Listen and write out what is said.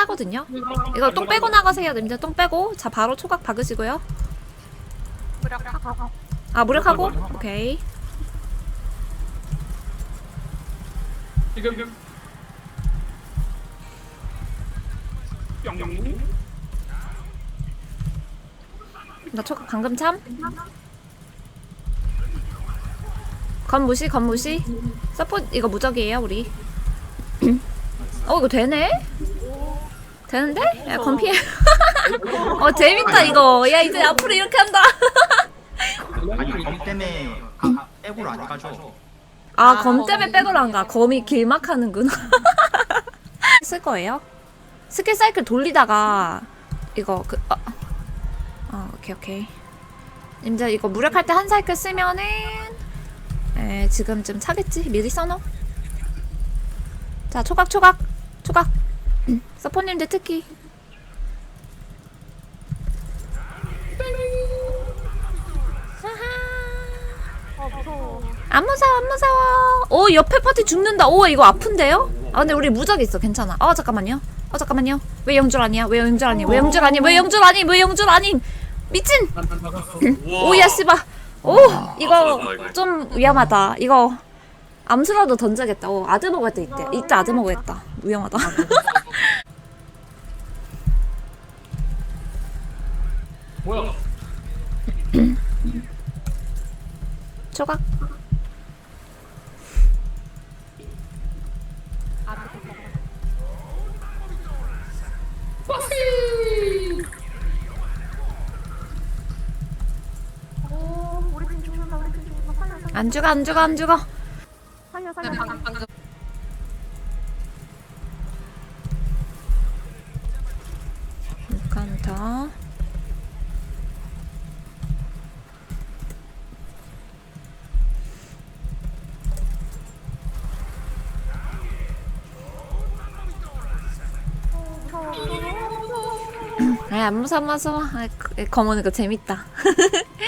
하거든요. 이거 똥 빼고 나가세요. 님들 똥 빼고. 자, 바로 초각 박으시고요. 아, 무력하고? 오케이. 지금 나 초각 방금 참. 건 무시, 건 무시. 서포, 이거 무적이에요, 우리. 어, 이거 되네? 되는데? 야, 건 피해. 어, 재밌다, 이거. 야, 이제 앞으로 이렇게 한다. 아니 검 때문에 가, 빼고를 안 가죠. 아, 검 때문에 백을 안 가. 검이 길막하는구나. 쓸 거예요? 스킬 사이클 돌리다가 이거 그 어, 어 오케이 오케이. 이제 이거 무력할 때 한 사이클 쓰면은 에 지금쯤 차겠지? 미리 써놓. 자 초각 초각 초각. 음, 서포님들 특히. 어 무서워 안 무서워 안 무서워. 오 옆에 파티 죽는다. 오 이거 아픈데요? 아 근데 우리 무적 있어. 괜찮아. 어 잠깐만요. 어 잠깐만요. 왜 영줄 아니야? 왜 영줄 아니 왜 영줄 아니 왜 영줄 아니 왜 영줄 아니 미친! 오야 씨바 오 이거 좀 위험하다. 이거 암수라도 던져야겠다. 오 아드 먹을 때 있대 이때 아드 먹어야겠다. 위험하다 뭐야? 살려 안 죽어 안 죽어 안 죽어. 살려 살려. 살려 카운터 무서워 무서워 무서워 아 안 무서워 안 무서워 아, 그- 검은 거 재밌다